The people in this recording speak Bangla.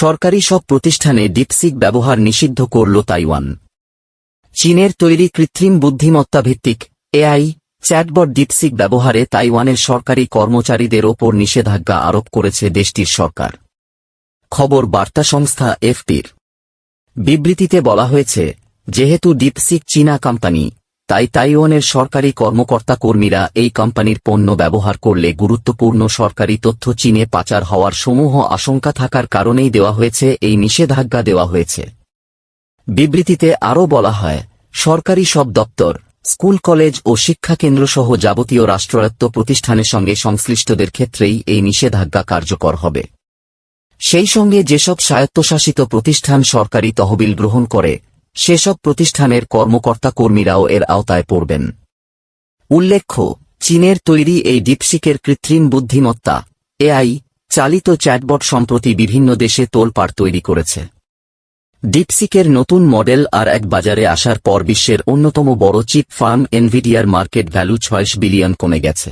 সরকারি সব প্রতিষ্ঠানে ডিপসিক ব্যবহার নিষিদ্ধ করল তাইওয়ান। চীনের তৈরি কৃত্রিম বুদ্ধিমত্তা ভিত্তিক এআই চ্যাটবট ডিপসিক ব্যবহারে তাইওয়ানের সরকারি কর্মচারীদের ওপর নিষেধাজ্ঞা আরোপ করেছে দেশটির সরকার। খবর বার্তা সংস্থা এফপির। বিবৃতিতে বলা হয়েছে, যেহেতু ডিপসিক চীনা কোম্পানি তাই তাইওয়ানের সরকারি কর্মকর্তা কর্মীরা এই কোম্পানির পণ্য ব্যবহার করলে গুরুত্বপূর্ণ সরকারি তথ্য চীনে পাচার হওয়ার সমূহ আশঙ্কা থাকার কারণেই দেওয়া হয়েছে, এই নিষেধাজ্ঞা দেওয়া হয়েছে। বিবৃতিতে আরও বলা হয়, সরকারি সব দপ্তর, স্কুল, কলেজ ও শিক্ষাকেন্দ্রসহ যাবতীয় রাষ্ট্রায়ত্ত প্রতিষ্ঠানের সঙ্গে সংশ্লিষ্টদের ক্ষেত্রেই এই নিষেধাজ্ঞা কার্যকর হবে। সেই সঙ্গে যেসব স্বায়ত্তশাসিত প্রতিষ্ঠান সরকারি তহবিল গ্রহণ করে সেসব প্রতিষ্ঠানের কর্মকর্তা কর্মীরাও এর আওতায় পড়বেন। উল্লেখ্য, চীনের তৈরি এই ডিপসিকের কৃত্রিম বুদ্ধিমত্তা, এআই, চালিত চ্যাটবট সম্প্রতি বিভিন্ন দেশে তোলপাড় তৈরি করেছে। ডিপসিকের নতুন মডেল আর এক বাজারে আসার পর বিশ্বের অন্যতম বড় চিপ ফার্ম এনভিডিয়ার মার্কেট ভ্যালু ছয়শো বিলিয়ন কমে গেছে।